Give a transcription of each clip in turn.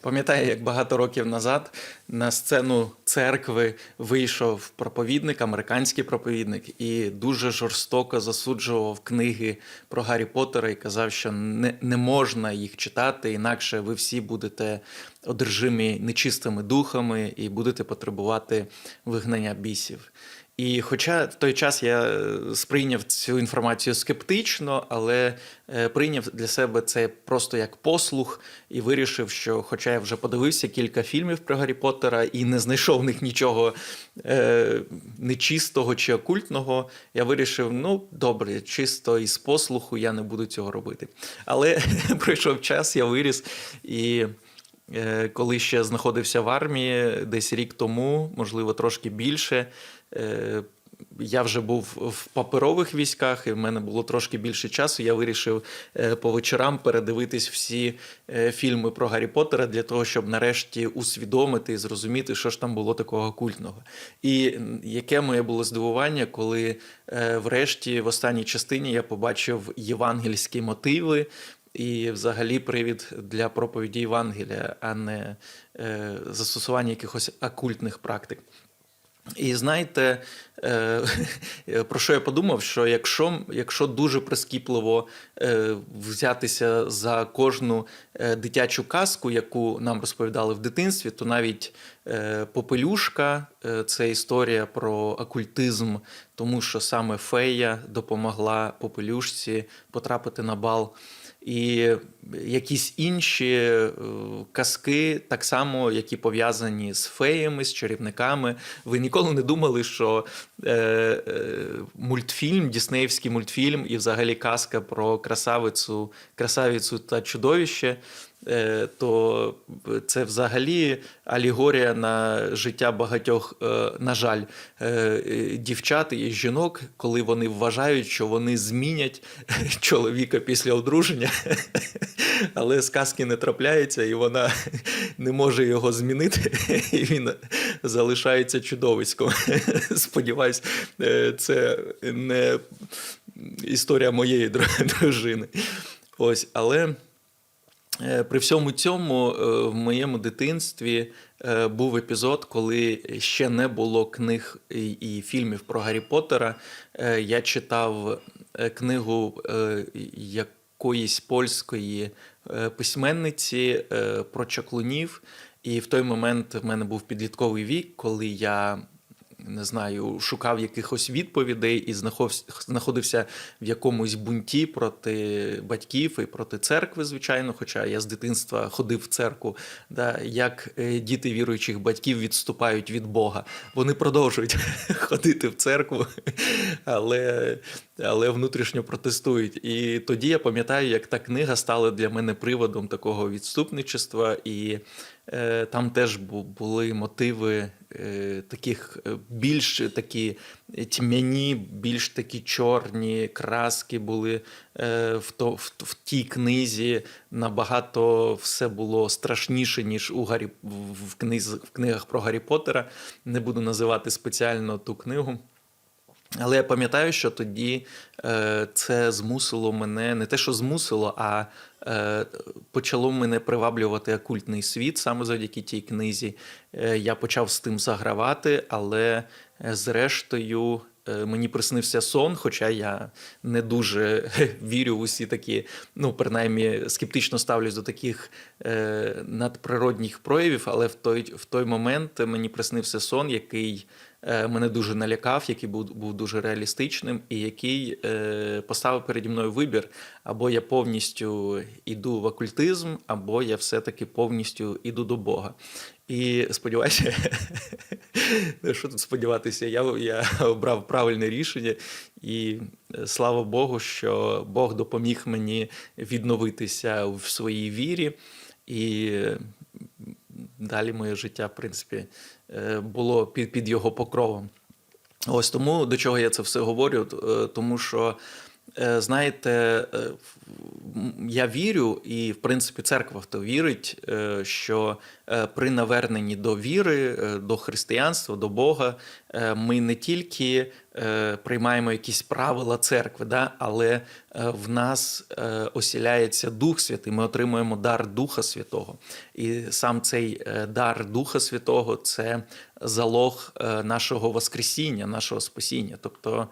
Пам'ятаю, як багато років назад на сцену церкви вийшов проповідник, американський проповідник, і дуже жорстоко засуджував книги про Гаррі Поттера і казав, що не, не можна їх читати, інакше ви всі будете одержимі нечистими духами і будете потребувати вигнання бісів. І хоча в той час я е, сприйняв цю інформацію скептично, але е, прийняв для себе це просто як послух і вирішив, що, хоча я вже подивився кілька фільмів про Гаррі Поттера і не знайшов них нічого е, нечистого чи окультного, я вирішив: ну добре, чисто із послуху я не буду цього робити. Але пройшов час, я виріс і. Е, Коли ще знаходився в армії, десь рік тому, можливо, трошки більше. Я вже був в паперових військах, і в мене було трошки більше часу. Я вирішив е, по вечорам передивитись всі е, фільми про Гаррі Поттера для того, щоб нарешті усвідомити і зрозуміти, що ж там було такого культного. І яке моє було здивування, коли е, врешті в останній частині я побачив євангельські мотиви. І взагалі привід для проповіді Євангелія, а не е, застосування якихось окультних практик. І знаєте, е, про що я подумав? Що якщо, якщо дуже прискіпливо е, взятися за кожну е, дитячу казку, яку нам розповідали в дитинстві, то навіть Попелюшка е, це історія про окультизм, тому що саме фея допомогла Попелюшці потрапити на бал. І якісь інші е, казки, так само, які пов'язані з феями, з чарівниками. Ви ніколи не думали, що е, е, мультфільм, діснеївський мультфільм і взагалі казка про красавицю, красавицю та чудовище. Е, То це взагалі алегорія на життя багатьох, е, на жаль, е, е, дівчат і жінок, коли вони вважають, що вони змінять чоловіка після одруження, але сказки не трапляються, і вона не може його змінити, і він залишається чудовиськом. Сподіваюсь, е, це не історія моєї дружини. Ось, але. Е, При всьому цьому е, в моєму дитинстві е, був епізод, коли ще не було книг і фільмів про Гаррі Поттера. Я читав книгу якоїсь польської письменниці про чаклунів. І в той момент в мене був підлітковий вік, коли я не знаю, шукав якихось відповідей і знаходився в якомусь бунті проти батьків і проти церкви, звичайно. Хоча я з дитинства ходив в церкву, да, як е, діти віруючих батьків відступають від Бога. Вони продовжують ходити в церкву, але, але внутрішньо протестують. І тоді я пам'ятаю, як та книга стала для мене приводом такого відступничества, і там теж бу- були мотиви е, таких е, більш такі тьмяні, більш такі чорні краски були е, в, то, в, в тій книзі. Набагато все було страшніше, ніж у Гаррі в, книз, в книгах про Гаррі Поттера. Не буду називати спеціально ту книгу. Але я пам'ятаю, що тоді е, це змусило мене не те, що змусило, а е, почало мене приваблювати окультний світ саме завдяки тій книзі. Е, я почав з тим загравати, але е, зрештою. е, Мені приснився сон, хоча я не дуже вірю в усі такі, ну принаймні скептично ставлюсь до таких е, надприродних проявів. Але в той, в той момент мені приснився сон, який е, мене дуже налякав, який був, був дуже реалістичним, і який е, поставив переді мною вибір: або я повністю йду в окультизм, або я все-таки повністю йду до Бога. І сподіваюся, що тут сподіватися, я, я обрав правильне рішення, і е, слава Богу, що Бог допоміг мені відновитися в своїй вірі. І е, далі моє життя, в принципі, е, було під, під його покровом. Ось тому до чого я це все говорю, е, тому що Знаєте, е, я вірю, і в принципі церква в то вірить, е, що е, при наверненні до віри, е, до християнства, до Бога, е, ми не тільки е, приймаємо якісь правила церкви, да, але е, в нас е, осіляється Дух Святий. Ми отримуємо дар Духа Святого. І сам цей е, дар Духа Святого це залог е, нашого Воскресіння, нашого спасіння. Тобто е,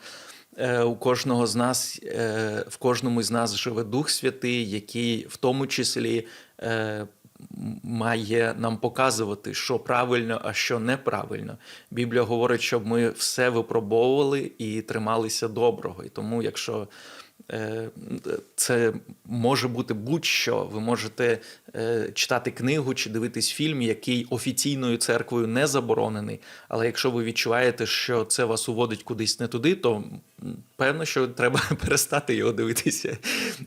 у кожного з нас, е, в кожному з нас живе Дух Святий, який в тому числі е, має нам показувати, що правильно, а що неправильно. Біблія говорить, щоб ми все випробовували і трималися доброго. І тому, якщо е, це може бути будь-що. Ви можете е, читати книгу чи дивитись фільм, який офіційною церквою не заборонений. Але якщо ви відчуваєте, що це вас уводить кудись не туди, то певно, що треба перестати його дивитися.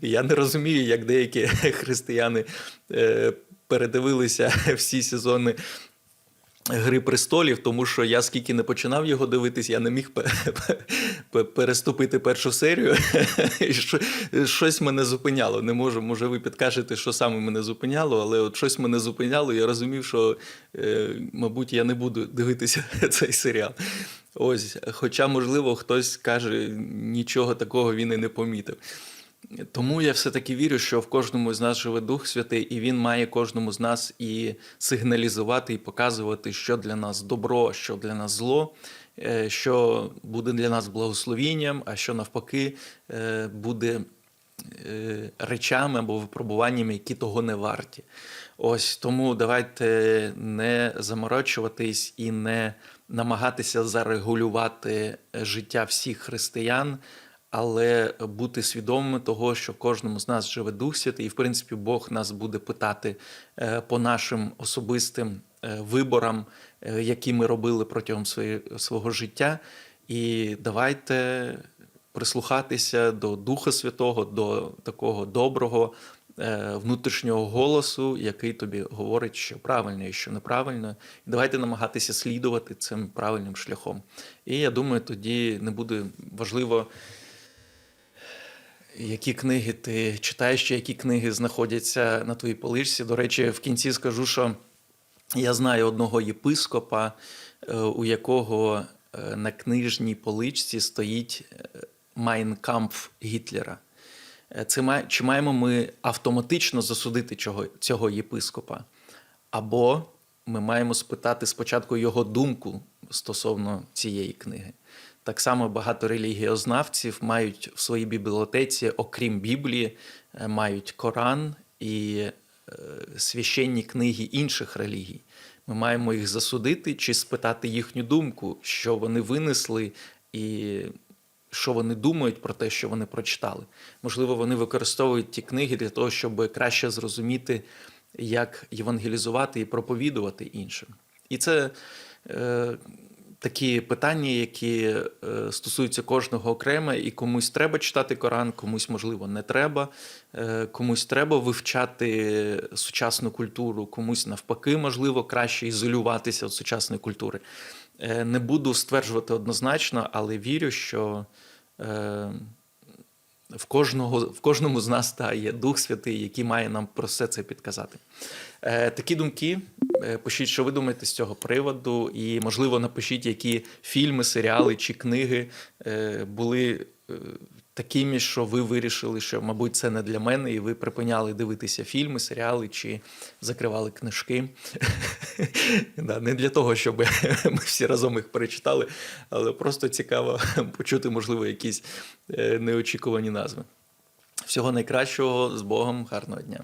Я не розумію, як деякі християни е, передивилися всі сезони. Гри престолів, тому що я скільки не починав його дивитись, я не міг пе- пе- переступити першу серію. Щось мене зупиняло. Не можу, може, ви підкажете, що саме мене зупиняло, але от щось мене зупиняло. Я розумів, що, е, мабуть, я не буду дивитися цей серіал. Ось, хоча, можливо, хтось каже, нічого такого він і не помітив. Тому я все-таки вірю, що в кожному з нас живе Дух Святий, і він має кожному з нас і сигналізувати, і показувати, що для нас добро, що для нас зло, е, що буде для нас благословінням, а що навпаки е, буде е, речами або випробуваннями, які того не варті. Ось тому давайте не заморочуватись і не намагатися зарегулювати життя всіх християн але бути свідомими того, що кожному з нас живе Дух Святий, і в принципі Бог нас буде питати е, по нашим особистим е, виборам, е, які ми робили протягом свого життя. І давайте прислухатися до Духа Святого, до такого доброго внутрішнього голосу, який тобі говорить, що правильно і що неправильно. І давайте намагатися слідувати цим правильним шляхом. І я думаю, тоді не буде важливо які книги ти читаєш, чи які книги знаходяться на твоїй поличці. До речі, в кінці скажу, що я знаю одного єпископа, е, у якого е, на книжній поличці стоїть Майн Кампф Гітлера. Е, Це чи маємо ми автоматично засудити цього єпископа? Або ми маємо спитати спочатку його думку стосовно цієї книги. Так само багато релігіознавців мають в своїй бібліотеці, окрім Біблії, е, мають Коран і е, священні книги інших релігій. Ми маємо їх засудити чи спитати їхню думку, що вони винесли і що вони думають про те, що вони прочитали. Можливо, вони використовують ті книги для того, щоб краще зрозуміти, як євангелізувати і проповідувати іншим. І це е, такі питання, які е, стосуються кожного окремо, і комусь треба читати Коран, комусь, можливо, не треба, е, комусь треба вивчати сучасну культуру, комусь навпаки, можливо, краще ізолюватися від сучасної культури. Е, Не буду стверджувати однозначно, але вірю, що е, в кожного, в кожному з нас та, є Дух Святий, який має нам про все це підказати. Е, такі думки. Е, Пишіть, що ви думаєте з цього приводу, і, можливо, напишіть, які фільми, серіали чи книги е, були е, такими, що ви вирішили, що, мабуть, це не для мене, і ви припиняли дивитися фільми, серіали чи закривали книжки. Не для того, щоб ми всі разом їх перечитали, але просто цікаво почути, можливо, якісь е, неочікувані назви. Всього найкращого з Богом, гарного дня.